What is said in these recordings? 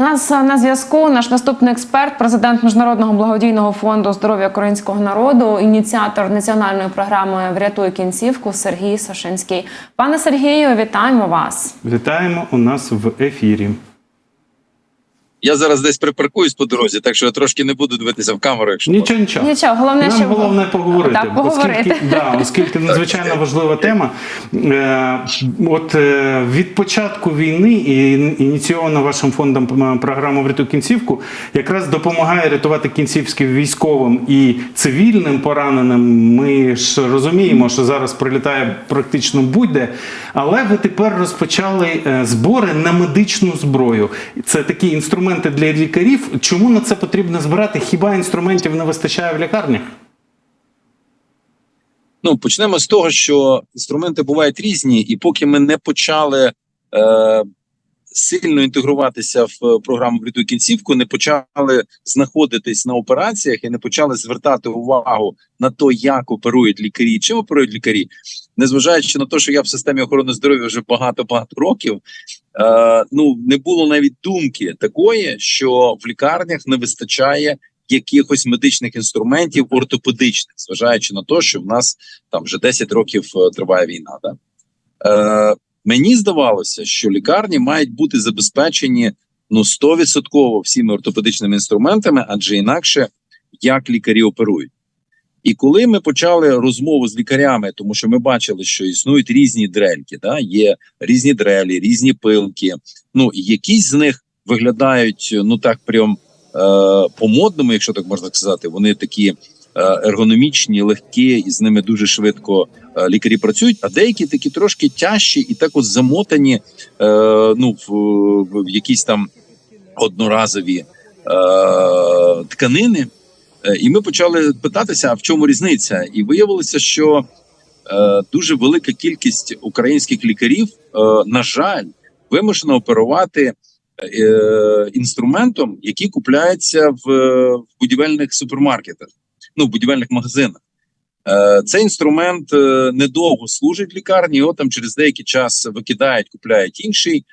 У нас е, на зв'язку наш наступний експерт, президент Міжнародного благодійного фонду здоров'я українського народу, ініціатор національної програми Врятуй кінцівку Сергій Сашинський. Пане Сергію, вітаємо вас. Вітаємо у нас в ефірі. Я зараз десь припаркуюсь по дорозі, так що я трошки не буду дивитися в камеру, якщо можна. Нічого, нічого. Нічого, головне, Нам щоб головне поговорити. Так, поговорити. Оскільки, да, оскільки надзвичайно важлива тема. Е, от е, від початку війни і ініційована вашим фондом програма «Врятуй кінцівку якраз допомагає рятувати кінцівським військовим і цивільним пораненим. Ми ж розуміємо, що зараз прилітає практично будь-де. Але ви тепер розпочали е, збори на медичну зброю. Це такі інструменти для лікарів. Чому на це потрібно збирати? Хіба інструментів не вистачає в лікарнях? Ну почнемо з того, що інструменти бувають різні, і поки ми не почали е, сильно інтегруватися в програму «Врятуй кінцівку, не почали знаходитись на операціях і не почали звертати увагу на те, як оперують лікарі, чим оперують лікарі, незважаючи на те, що я в системі охорони здоров'я вже багато багато років. Е, ну не було навіть думки такої, що в лікарнях не вистачає якихось медичних інструментів ортопедичних, зважаючи на те, що в нас там вже 10 років е, триває війна. Да? Е, мені здавалося, що лікарні мають бути забезпечені ну 100% всіми ортопедичними інструментами, адже інакше як лікарі оперують. І коли ми почали розмову з лікарями, тому що ми бачили, що існують різні дрельки, да? є різні дрелі, різні пилки. Ну якісь з них виглядають ну так прям е, по-модному, якщо так можна сказати, вони такі е, ергономічні, легкі, і з ними дуже швидко лікарі працюють. А деякі такі трошки тяжчі і так от замотані е, ну, в, в, якісь там одноразові е, тканини. Е, І ми почали питатися, а в чому різниця, і виявилося, що е, дуже велика кількість українських лікарів, е, на жаль, вимушено оперувати е, інструментом, який купляється в будівельних супермаркетах, ну в будівельних магазинах. Е, цей інструмент е, недовго служить лікарні, його там через деякий час викидають, купляють інший.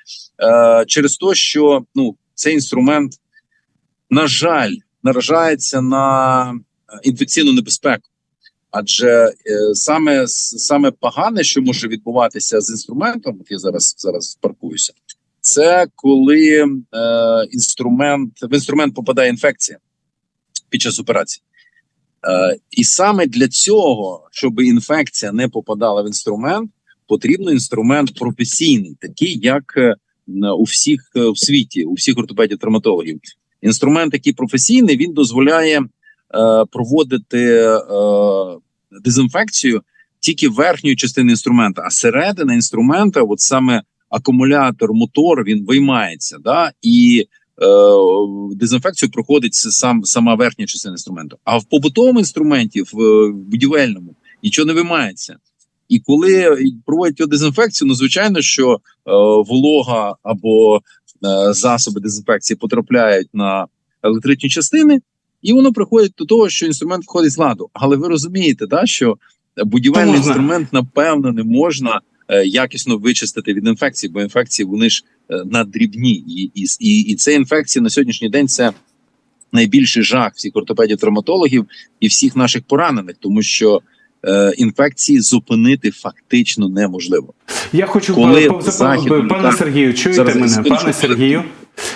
Е, через те, що ну цей інструмент, на жаль, наражається на інфекційну небезпеку. Адже саме саме погане, що може відбуватися з інструментом, от я зараз зараз паркуюся, це коли інструмент в інструмент попадає інфекція під час операції. Е, і саме для цього, щоб інфекція не попадала в інструмент, потрібен інструмент професійний, такий як е, у всіх е, в світі, у всіх ортопедів травматологів. Інструмент, який професійний, він дозволяє проводити дезінфекцію тільки верхньої частини інструмента, а середина інструмента, от саме акумулятор, мотор, він виймається, да і дезінфекцію проходить сам сама верхня частина інструменту. А в побутовому інструменті, в, в будівельному, нічого не виймається. І коли проводять його дезінфекцію, ну звичайно, що е, волога або е, засоби дезінфекції потрапляють на електричні частини, і воно приходить до того, що інструмент входить з ладу. Але ви розумієте, да, що будівельний інструмент напевно не можна е, якісно вичистити від інфекції, бо інфекції вони ж е, надрібні, і, і, і, і це інфекції на сьогоднішній день це найбільший жах всіх ортопедів, травматологів і всіх наших поранених, тому що е, інфекції зупинити фактично неможливо. Я хочу Коли по- пане. Сергію, чуєте Зараз мене, скажу. пане Сергію.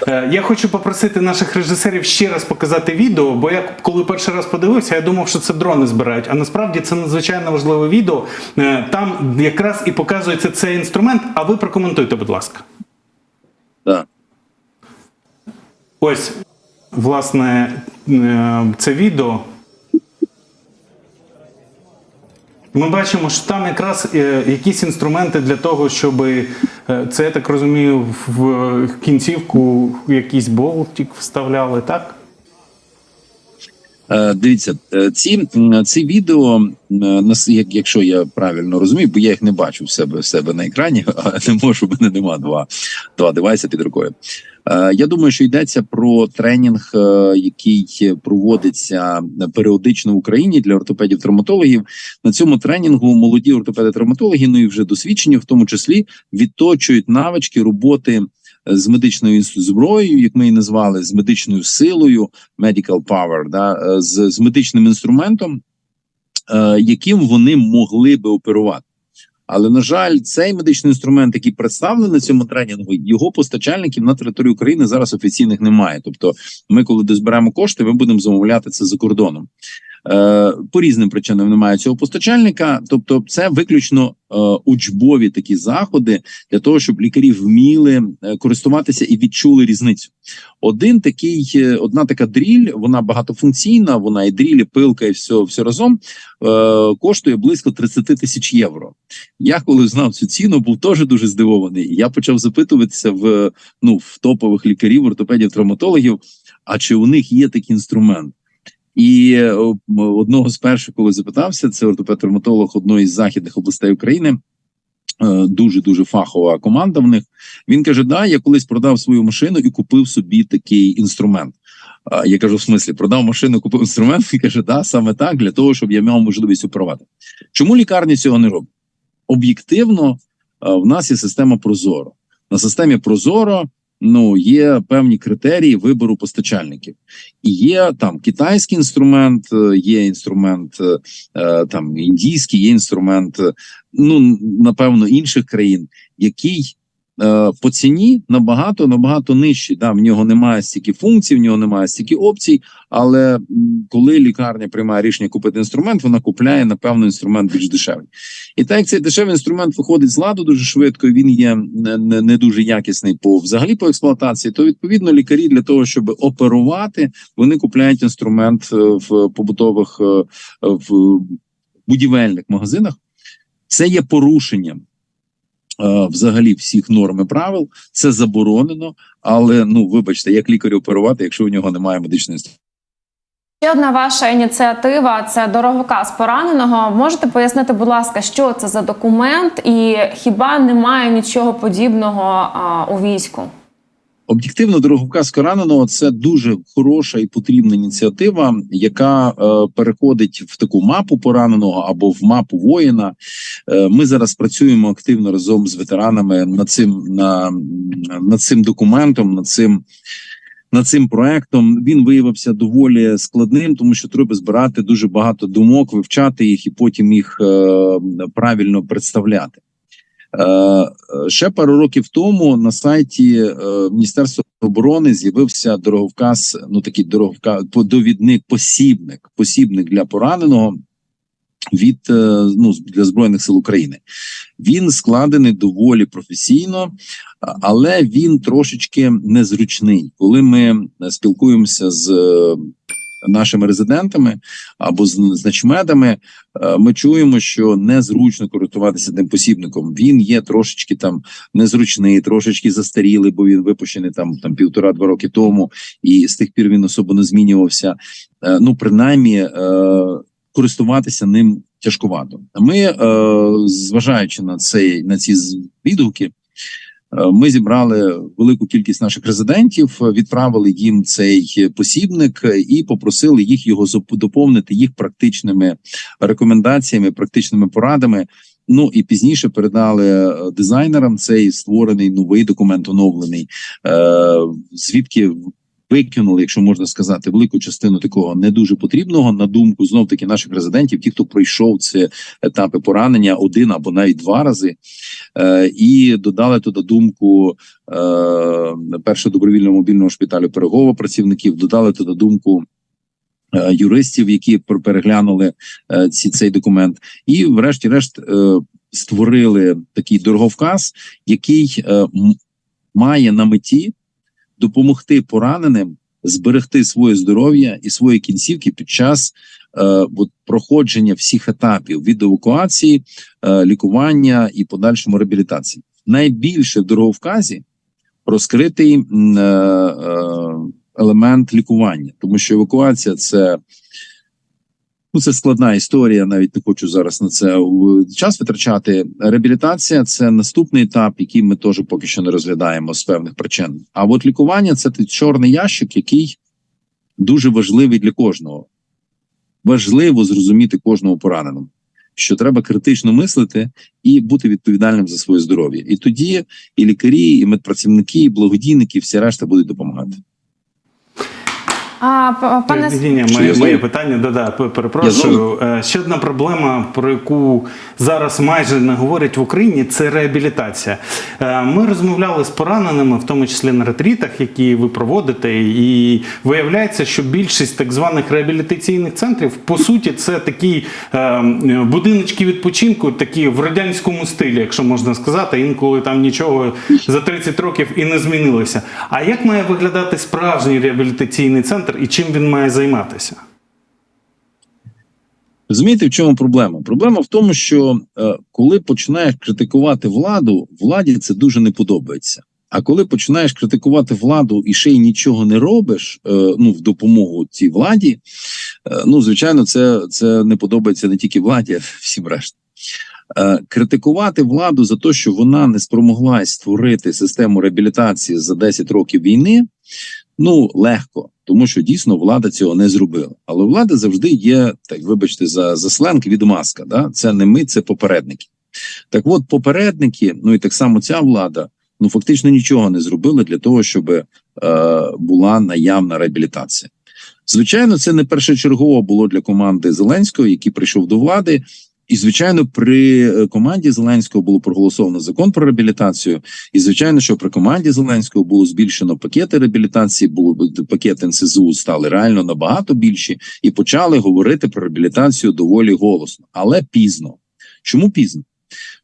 Е, Я хочу попросити наших режисерів ще раз показати відео, бо я коли перший раз подивився, я думав, що це дрони збирають. А насправді це надзвичайно важливе відео. Е, Там якраз і показується цей інструмент. А ви прокоментуйте, будь ласка. Да. Ось, власне, е, це відео. Ми бачимо, що там якраз е, якісь інструменти для того, щоб е, це, я так розумію, в кінцівку якийсь болтик вставляли, так? Е, Дивіться, е, ці, ці відео, е, якщо я правильно розумію, бо я їх не бачу в себе в себе на екрані, а не можу, в мене нема два, два девайси під рукою. Я думаю, що йдеться про тренінг, який проводиться періодично в Україні для ортопедів-травматологів. На цьому тренінгу молоді ортопеди-травматологи, ну і вже досвідчені, в тому числі відточують навички роботи з медичною зброєю, як ми її назвали, з медичною силою, medical power, да, е, з, з медичним інструментом, е, яким вони могли би оперувати. Але на жаль, цей медичний інструмент, який представлений на цьому тренінгу, його постачальників на території України зараз офіційних немає. Тобто, ми, коли дозберемо кошти, ми будемо замовляти це за кордоном. Е, по різним причинам немає цього постачальника. Тобто, це виключно е, учбові такі заходи для того, щоб лікарі вміли е, користуватися і відчули різницю. Один такий, одна така дріль, вона багатофункційна, вона і дріль, і пилка, і все, все разом коштує близько 30 тисяч євро. Я коли знав цю ціну, був теж дуже здивований. Я почав запитуватися в ну в топових лікарів, ортопедів, травматологів. А чи у них є такий інструмент? І е, одного з перших, коли запитався, це ортопед-травматолог одної з західних областей України. Дуже дуже фахова команда в них. Він каже: Да, я колись продав свою машину і купив собі такий інструмент. Я кажу, в смислі, продав машину, купив інструмент. Він каже, да, саме так, для того, щоб я мав можливість оперувати. Чому лікарні цього не роблять? Об'єктивно, в нас є система Прозоро. На системі Прозоро ну, є певні критерії вибору постачальників. І є там китайський інструмент, е, є інструмент е, е, там індійський, є інструмент, ну напевно, інших країн, який по ціні набагато набагато нижчий. Да, в нього немає стільки функцій, в нього немає стільки опцій. Але коли лікарня приймає рішення купити інструмент, вона купляє напевно інструмент більш дешевий. І так як цей дешевий інструмент виходить з ладу дуже швидко, він є не, не, дуже якісний по взагалі по експлуатації, то відповідно лікарі для того, щоб оперувати, вони купляють інструмент е, в побутових е, в будівельних магазинах. Це є порушенням е, взагалі всіх норм і правил. Це заборонено. Але ну вибачте, як лікарю оперувати, якщо у нього немає медичної. Ще одна ваша ініціатива це дороговказ пораненого. Можете пояснити, будь ласка, що це за документ, і хіба немає нічого подібного а, у війську? Об'єктивно, дороговказ пораненого це дуже хороша і потрібна ініціатива, яка е, переходить в таку мапу пораненого або в мапу воїна. Е, ми зараз працюємо активно разом з ветеранами над цим на, над цим документом, над цим. Над цим проектом він виявився доволі складним, тому що треба збирати дуже багато думок, вивчати їх і потім їх е, правильно представляти. Е, ще пару років тому на сайті е, Міністерства оборони з'явився дороговказ, ну такий дороговказ, довідник, посібник, посібник для пораненого від е, ну для збройних сил України. Він складений доволі професійно, але він трошечки незручний. Коли ми спілкуємося з нашими резидентами або з, з начмедами, е, ми чуємо, що незручно користуватися тим посібником. Він є трошечки там незручний, трошечки застарілий, бо він випущений там там півтора-два роки тому, і з тих пір він особо не змінювався. Е, Ну, принаймні, е, користуватися ним тяжкувато. Ми, зважаючи на цей на ці відгуки. Е, Ми зібрали велику кількість наших резидентів, відправили їм цей посібник і попросили їх його доповнити їх практичними рекомендаціями, практичними порадами. Ну і пізніше передали е, дизайнерам цей створений новий документ, оновлений, е, звідки викинули, якщо можна сказати, велику частину такого не дуже потрібного на думку знов таки наших резидентів, ті, хто пройшов ці етапи поранення один або навіть два рази, е, і додали туди думку е, першого добровільного мобільного шпиталю Пирогова працівників, додали туди думку. е, Юристів, які пер- переглянули ці цей документ, і, врешті-решт, створили такий дороговказ, який має на меті допомогти пораненим зберегти своє здоров'я і свої кінцівки під час е, от, проходження всіх етапів від евакуації, е, лікування і подальшому реабілітації. Найбільше в дороговказі розкритий е, е, елемент лікування, тому що евакуація це. Ну, це складна історія. Навіть не хочу зараз на це час витрачати. Реабілітація це наступний етап, який ми теж поки що не розглядаємо з певних причин. А от лікування це той чорний ящик, який дуже важливий для кожного. Важливо зрозуміти кожного пораненого. що треба критично мислити і бути відповідальним за своє здоров'я. І тоді і лікарі, і медпрацівники, і благодійники, і всі решта будуть допомагати. А пане Ні, моє, моє питання, да, да, перепрошую. Е, Ще одна проблема, про яку зараз майже не говорять в Україні, це реабілітація. Е, Ми розмовляли з пораненими, в тому числі на ретрітах, які ви проводите, і виявляється, що більшість так званих реабілітаційних центрів, по суті, це такі е, будиночки відпочинку, такі в радянському стилі, якщо можна сказати, інколи там нічого за 30 років і не змінилося. А як має виглядати справжній реабілітаційний центр і чим він має займатися? Розумієте, в чому проблема? Проблема в тому, що е, коли починаєш критикувати владу, владі це дуже не подобається. А коли починаєш критикувати владу і ще й нічого не робиш, е, ну в допомогу цій владі, е, ну звичайно, це, це не подобається не тільки владі, а всім решта. Е, критикувати владу за те, що вона не спромоглась створити систему реабілітації за 10 років війни, ну легко, тому що дійсно влада цього не зробила. Але влада завжди є, так вибачте, за, за сленг відмазка. Да? Це не ми, це попередники. Так от, попередники, ну і так само ця влада, ну фактично нічого не зробили для того, щоб е, була наявна реабілітація. Звичайно, це не першочергово було для команди Зеленського, який прийшов до влади. І, звичайно, при е, команді Зеленського було проголосовано закон про реабілітацію. І звичайно, що при команді Зеленського було збільшено пакети реабілітації, було пакети НСЗУ стали реально набагато більші, і почали говорити про реабілітацію доволі голосно, але пізно. Чому пізно?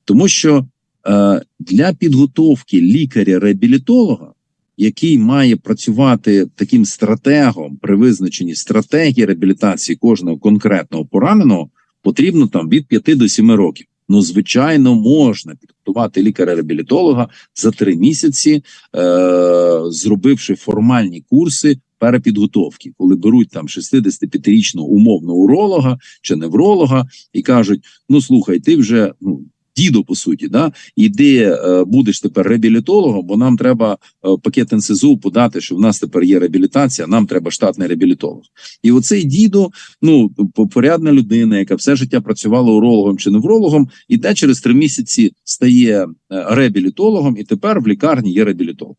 Тому що е, для підготовки лікаря-реабілітолога, який має працювати таким стратегом при визначенні стратегії реабілітації кожного конкретного пораненого, потрібно там від 5 до 7 років. Ну, звичайно, можна підготувати лікаря-реабілітолога за три місяці, е- зробивши формальні курси перепідготовки, коли беруть там 65-річного умовного уролога чи невролога і кажуть: ну слухай, ти вже ну. Дідо, по суті, да іди е, будеш тепер реабілітологом, бо нам треба е, пакет НСЗУ подати, що в нас тепер є реабілітація, нам треба штатний реабілітолог. І оцей дідо, ну порядна людина, яка все життя працювала урологом чи неврологом, іде через три місяці стає е, реабілітологом, і тепер в лікарні є реабілітолог.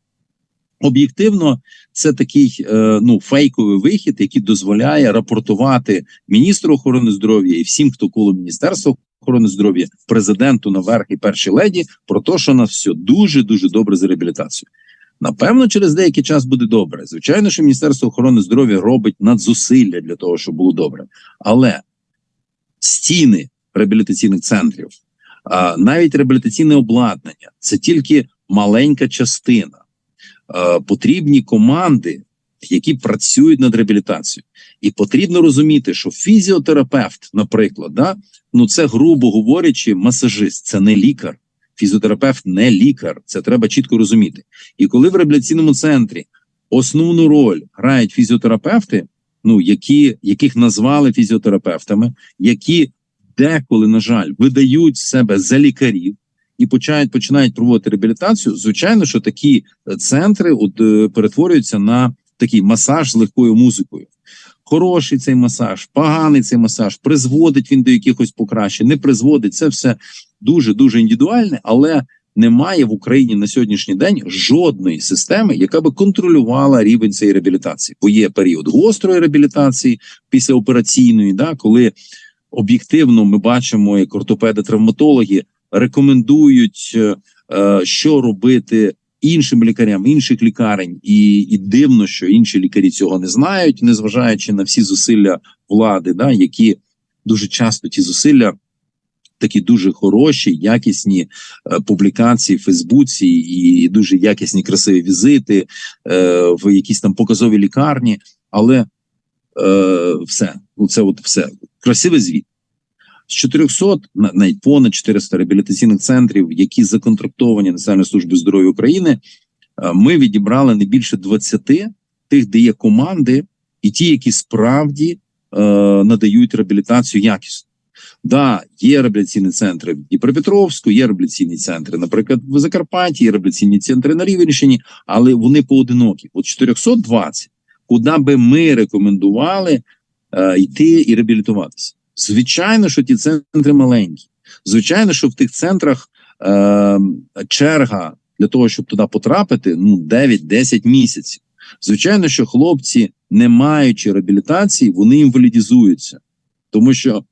Об'єктивно, це такий ну фейковий вихід, який дозволяє рапортувати міністру охорони здоров'я і всім, хто коло міністерства охорони здоров'я, президенту наверх і першій леді про те, що у нас все дуже дуже добре з реабілітацією. Напевно, через деякий час буде добре. Звичайно, що Міністерство охорони здоров'я робить надзусилля для того, щоб було добре, але стіни реабілітаційних центрів, навіть реабілітаційне обладнання це тільки маленька частина. Потрібні команди, які працюють над реабілітацією, і потрібно розуміти, що фізіотерапевт, наприклад, да, ну це грубо говорячи, масажист, це не лікар. Фізіотерапевт не лікар, це треба чітко розуміти. І коли в реабілітаційному центрі основну роль грають фізіотерапевти, ну які яких назвали фізіотерапевтами, які деколи, на жаль, видають себе за лікарів і починають починають проводити реабілітацію. Звичайно, що такі центри от, е, перетворюються на такий масаж з легкою музикою. Хороший цей масаж, поганий цей масаж, призводить він до якихось покращень, не призводить. Це все дуже дуже індивідуальне, але немає в Україні на сьогоднішній день жодної системи, яка би контролювала рівень цієї реабілітації. Бо є період гострої реабілітації післяопераційної, да, коли об'єктивно ми бачимо, як ортопеди-травматологи рекомендують, е, е, що робити іншим лікарям інших лікарень, і, і дивно, що інші лікарі цього не знають, незважаючи на всі зусилля влади, да, які дуже часто ті зусилля. Такі дуже хороші, якісні е, публікації в Фейсбуці і дуже якісні красиві візити е, в якісь там показові лікарні, але е, все, ну це от все красивий звіт. З 400, на- навіть понад 400 реабілітаційних центрів, які законтрактовані Національною службою здоров'я України, е, ми відібрали не більше 20 тих, де є команди, і ті, які справді е, надають реабілітацію якісно. Да, є реабілітаційні центри в Дніпропетровську, є реабілітаційні центри, наприклад, в Закарпатті, є реабілітаційні центри на Рівенщині, але вони поодинокі. От 420, куди би ми рекомендували е, йти і реабілітуватися. Звичайно, що ті центри маленькі. Звичайно, що в тих центрах е, черга для того, щоб туди потрапити, ну 9-10 місяців. Звичайно, що хлопці, не маючи реабілітації, вони інвалідізуються, тому що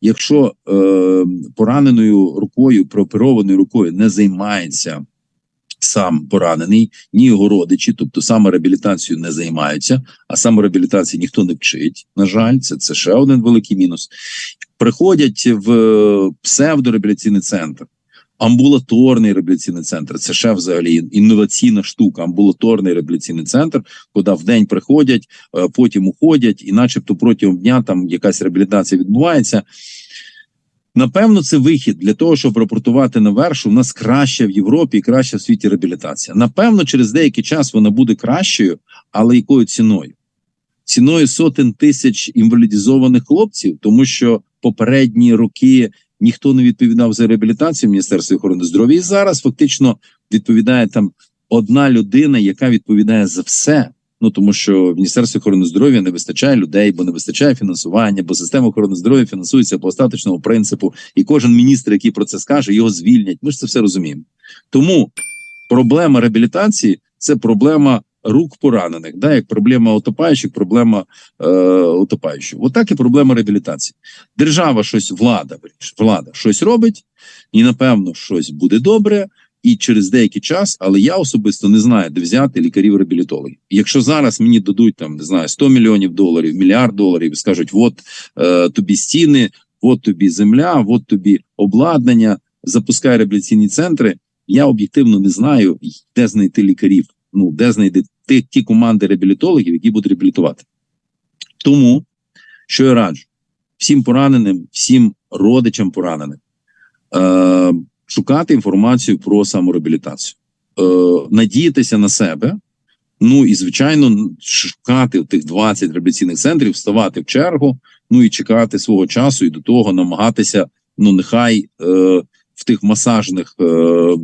якщо е, пораненою рукою, прооперованою рукою не займається сам поранений, ні його родичі, тобто самореабілітацією не займаються, а самореабілітації ніхто не вчить. На жаль, це, це ще один великий мінус. Приходять в псевдореабілітаційний центр. Амбулаторний реабілітаційний центр це ще взагалі інноваційна штука. Амбулаторний реабілітаційний центр, куди в день приходять, е, потім уходять, і, начебто, протягом дня там якась реабілітація відбувається. Напевно, це вихід для того, щоб рапортувати наверх, що в нас краще в Європі і краще в світі реабілітація. Напевно, через деякий час вона буде кращою, але якою ціною? Ціною сотень тисяч інвалідізованих хлопців, тому що попередні роки ніхто не відповідав за реабілітацію в Міністерстві охорони здоров'я. І зараз фактично відповідає там одна людина, яка відповідає за все. Ну тому що в Міністерстві охорони здоров'я не вистачає людей, бо не вистачає фінансування, бо система охорони здоров'я фінансується по остаточному принципу, і кожен міністр, який про це скаже, його звільнять. Ми ж це все розуміємо. Тому проблема реабілітації це проблема рук поранених, да, як проблема утопаючих, проблема е, утопаючих. Отак і проблема реабілітації. Держава щось, влада, влада щось робить, і напевно щось буде добре. І через деякий час, але я особисто не знаю, де взяти лікарів-реабілітологів. Якщо зараз мені дадуть там не знаю 100 мільйонів доларів, мільярд доларів, скажуть: от е, тобі стіни, от тобі земля, от тобі обладнання, запускай реабілітаційні центри. Я об'єктивно не знаю, де знайти лікарів. Ну де знайти ті, ті команди реабілітологів, які будуть реабілітувати. Тому що я раджу всім пораненим, всім родичам поранених. Е, шукати інформацію про самореабілітацію, е, надіятися на себе. Ну і звичайно, шукати в тих 20 реабілітаційних центрів, вставати в чергу, ну і чекати свого часу, і до того намагатися, ну нехай е, в тих масажних е,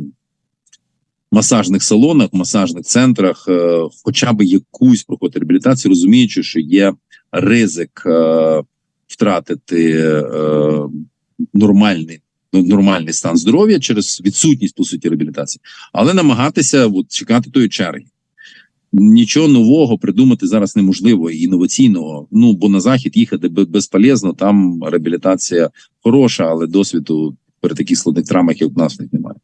масажних салонах, масажних центрах, е, хоча б якусь проходити реабілітацію, розуміючи, що є ризик е, втратити е, нормальний нормальний стан здоров'я через відсутність по суті реабілітації, але намагатися от, чекати тої черги. Нічого нового придумати зараз неможливо і інноваційного. Ну бо на захід їхати безполезно, там реабілітація хороша, але досвіду при таких складних травмах, як в нас, немає.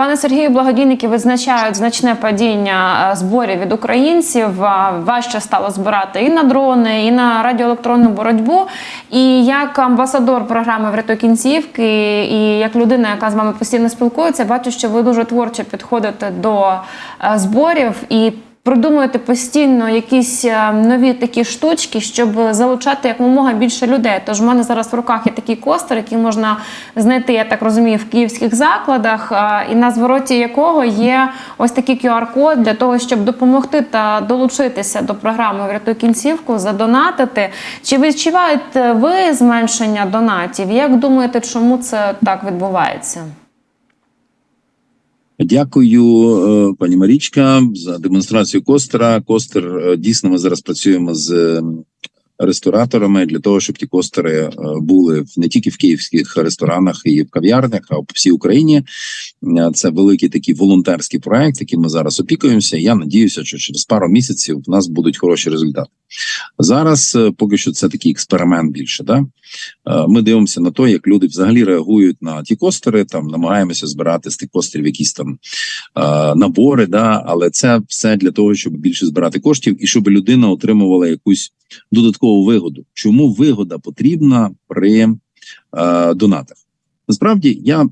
Пане Сергію, благодійники визначають значне падіння е, зборів від українців. Е, Важче стало збирати і на дрони, і на радіоелектронну боротьбу. І як амбасадор програми «Врятуй кінцівки, і як людина, яка з вами постійно спілкується, бачу, що ви дуже творчо підходите до е, зборів і. Придумуєте постійно якісь е, нові такі штучки, щоб залучати якомога більше людей. Тож в мене зараз в руках є такий костер, який можна знайти, я так розумію, в київських закладах, е, і на звороті якого є ось такий QR-код для того, щоб допомогти та долучитися до програми Врятуй кінцівку, задонатити. Чи відчуваєте ви зменшення донатів? Як думаєте, чому це так відбувається? Дякую, е, пані Марічка, за демонстрацію костера. Костер е, дійсно ми зараз працюємо з рестораторами для того, щоб ті костери були не тільки в київських ресторанах і в кав'ярнях, а по всій Україні. Це великий такий волонтерський проект, яким ми зараз опікуємося. Я надіюся, що через пару місяців в нас будуть хороші результати. Зараз поки що це такий експеримент більше. Да? Ми дивимося на те, як люди взагалі реагують на ті костери. Там намагаємося збирати з тих костерів якісь там е, набори. Да, але це все для того, щоб більше збирати коштів і щоб людина отримувала якусь додаткову вигоду. Чому вигода потрібна при е, донатах? Насправді я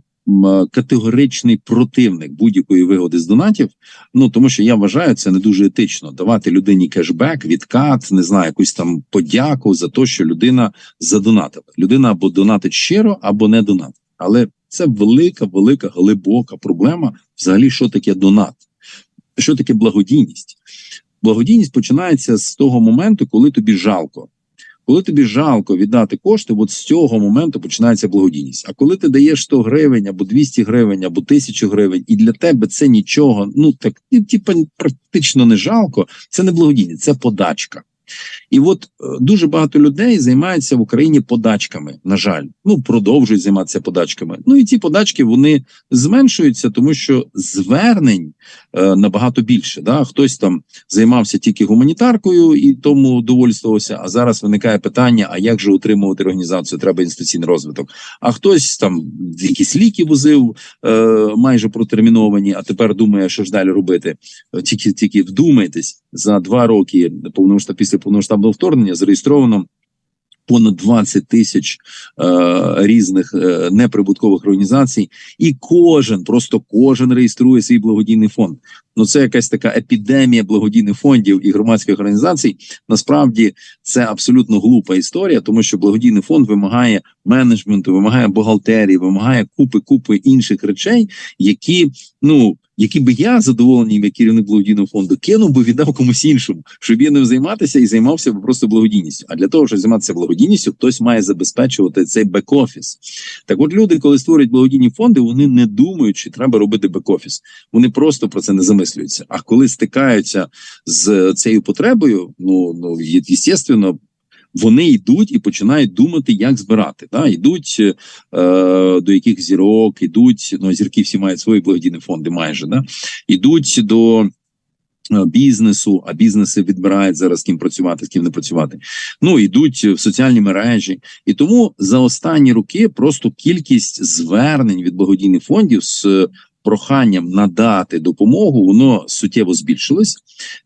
категоричний противник будь-якої вигоди з донатів. Ну тому що я вважаю це не дуже етично давати людині кешбек, відкат, не знаю, якусь там подяку за те, що людина задонатила. Людина або донатить щиро, або не донатить. Але це велика, велика, глибока проблема. Взагалі, що таке донат? Що таке благодійність? Благодійність починається з того моменту, коли тобі жалко. Коли тобі жалко віддати кошти, от з цього моменту починається благодійність. А коли ти даєш 100 гривень або 200 гривень, або 1000 гривень, і для тебе це нічого, ну так типу, практично не жалко, це не благодійність, це подачка. І от е, дуже багато людей займаються в Україні подачками. На жаль, ну продовжують займатися подачками. Ну і ці подачки вони зменшуються, тому що звернень е, набагато більше. Да? Хтось там займався тільки гуманітаркою і тому довольствувався. А зараз виникає питання: а як же утримувати організацію? Треба інституційний розвиток. А хтось там якісь ліки возив е, майже протерміновані, а тепер думає, що ж далі робити. Тільки тільки вдумайтесь, за два роки повномасштаб, після повномасштабного вторгнення зареєстровано. Понад 20 тисяч е, різних е, неприбуткових організацій, і кожен, просто кожен реєструє свій благодійний фонд. Ну це якась така епідемія благодійних фондів і громадських організацій. Насправді це абсолютно глупа історія, тому що благодійний фонд вимагає менеджменту, вимагає бухгалтерії, вимагає купи купи інших речей, які ну. Які би я задоволений як керівник благодійного фонду кинув би віддав комусь іншому, щоб я ним займатися і займався б просто благодійністю. А для того, щоб займатися благодійністю, хтось має забезпечувати цей бек-офіс. Так, от люди, коли створюють благодійні фонди, вони не думають, чи треба робити бек-офіс. Вони просто про це не замислюються. А коли стикаються з цією потребою, ну ну естественно, вони йдуть і починають думати, як збирати. Да? Йдуть е, до яких зірок, ідуть, ну зірки всі мають свої благодійні фонди, майже да? ідуть до. е, Бізнесу, а бізнеси відбирають зараз з ким працювати, з ким не працювати. Ну йдуть в соціальні мережі, і тому за останні роки просто кількість звернень від благодійних фондів з проханням надати допомогу, воно суттєво збільшилось.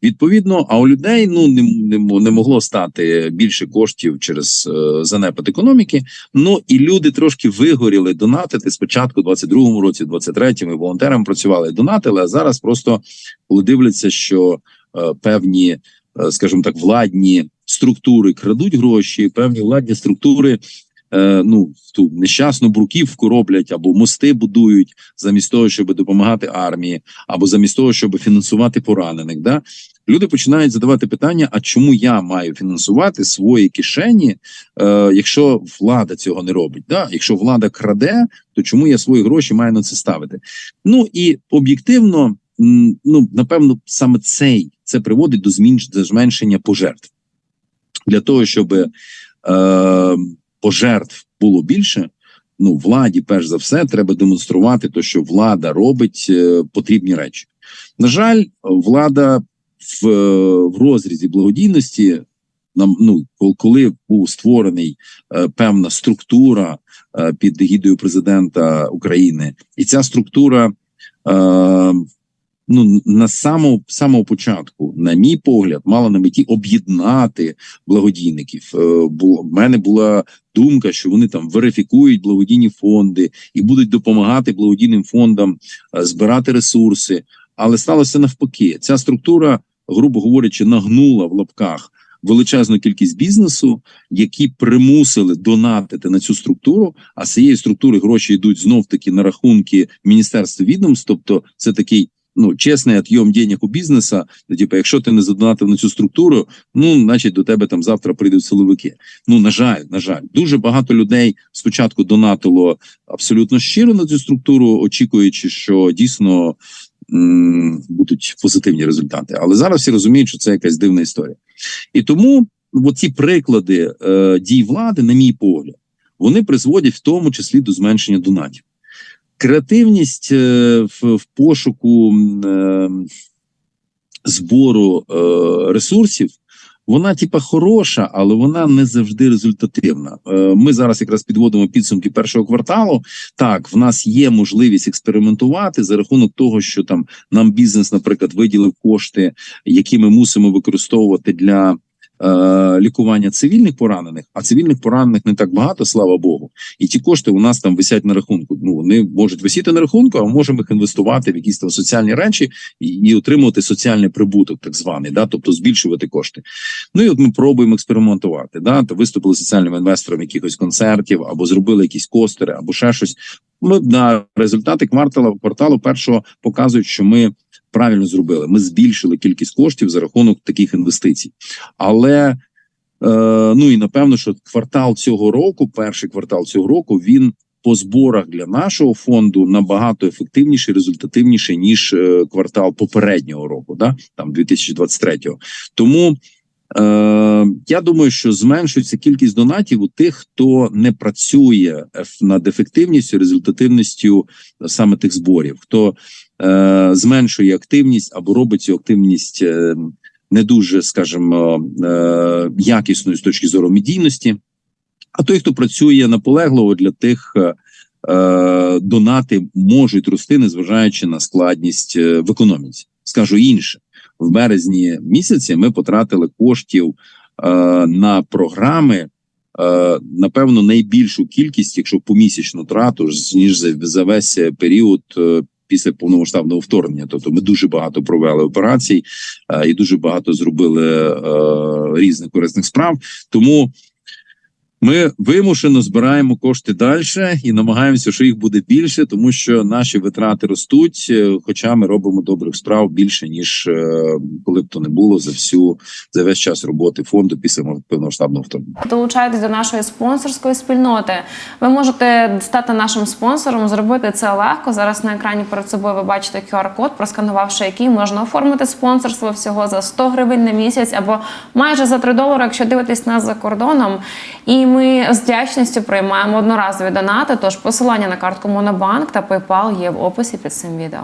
Відповідно, а у людей ну не, не, не могло стати більше коштів через е, занепад економіки. Ну і люди трошки вигоріли донатити спочатку, у 22-му році, 23-му, і волонтерами працювали, донатили. А зараз просто коли дивляться, що е, певні, е, скажімо так, владні структури крадуть гроші, певні владні структури. Е, Ну, ту нещасну бруківку роблять або мости будують замість того, щоб допомагати армії, або замість того, щоб фінансувати поранених. Да? Люди починають задавати питання: а чому я маю фінансувати свої кишені, е, якщо влада цього не робить? Да? Якщо влада краде, то чому я свої гроші маю на це ставити? Ну і об'єктивно, ну напевно, саме цей це приводить до зменшення пожертв для того, щоб е, пожертв було більше. Ну, владі, перш за все, треба демонструвати, то, що влада робить е, потрібні речі. На жаль, влада в, е, в розрізі благодійності нам ну коли був створений е, певна структура е, під егідою президента України, і ця структура. Е, Ну, на самого самого початку, на мій погляд, мала на меті об'єднати благодійників. Е, бу- в мене була думка, що вони там верифікують благодійні фонди і будуть допомагати благодійним фондам е, збирати ресурси. Але сталося навпаки. Ця структура, грубо говорячи, нагнула в лапках величезну кількість бізнесу, які примусили донатити на цю структуру. А з цієї структури гроші йдуть знов таки на рахунки міністерства відомств. Тобто, це такий. Ну, чесний отйом денег у бізнеса, ну, типу, якщо ти не задонатив на цю структуру, ну значить до тебе там завтра прийдуть силовики. Ну на жаль, на жаль, дуже багато людей спочатку донатило абсолютно щиро на цю структуру, очікуючи, що дійсно м, будуть позитивні результати. Але зараз всі розуміють, що це якась дивна історія. І тому ці приклади е, дій влади, на мій погляд, вони призводять в тому числі до зменшення донатів. Креативність е, в, пошуку е, збору е, ресурсів. Вона, типа, хороша, але вона не завжди результативна. Ми зараз якраз підводимо підсумки першого кварталу. Так, в нас є можливість експериментувати за рахунок того, що там нам бізнес, наприклад, виділив кошти, які ми мусимо використовувати для лікування цивільних поранених. А цивільних поранених не так багато, слава Богу. І ті кошти у нас там висять на рахунку. Ну вони можуть висіти на рахунку, а ми можемо їх інвестувати в якісь там соціальні речі і, і отримувати соціальний прибуток, так званий, да, тобто збільшувати кошти. Ну і от ми пробуємо експериментувати. Да, то виступили соціальним інвестором якихось концертів, або зробили якісь костери, або ще щось. Ми на результати кварталу кварталу першого показують, що ми правильно зробили. Ми збільшили кількість коштів за рахунок таких інвестицій. Але е, ну і напевно, що квартал цього року, перший квартал цього року, він по зборах для нашого фонду набагато ефективніший, результативніший ніж е, квартал попереднього року, да там 2023-го. Тому я думаю, що зменшується кількість донатів у тих, хто не працює над ефективністю, результативністю саме тих зборів, хто е, зменшує активність або робить цю активність е, не дуже, скажімо, е, якісною з точки зору медійності. А той, хто працює наполегливо для тих. е, е, Донати можуть рости, незважаючи на складність е, в економіці. Скажу інше, в березні місяці ми потратили коштів е, на програми. е, Напевно, найбільшу кількість, якщо помісячну трату, ніж за, весь період е, після повномасштабного вторгнення. Тобто, ми дуже багато провели операцій е, і дуже багато зробили е, різних корисних справ. Тому ми вимушено збираємо кошти далі і намагаємося, що їх буде більше, тому що наші витрати ростуть. е, Хоча ми робимо добрих справ більше ніж е, коли б то не було за всю за весь час роботи фонду після повномасштабного вторгнення. Долучайтесь до нашої спонсорської спільноти. Ви можете стати нашим спонсором, зробити це легко. Зараз на екрані перед собою ви бачите QR-код, просканувавши який можна оформити спонсорство всього за 100 гривень на місяць або майже за 3 долари, якщо дивитесь нас за кордоном. І ми з вдячністю приймаємо одноразові донати. Тож посилання на картку Монобанк та PayPal є в описі під цим відео.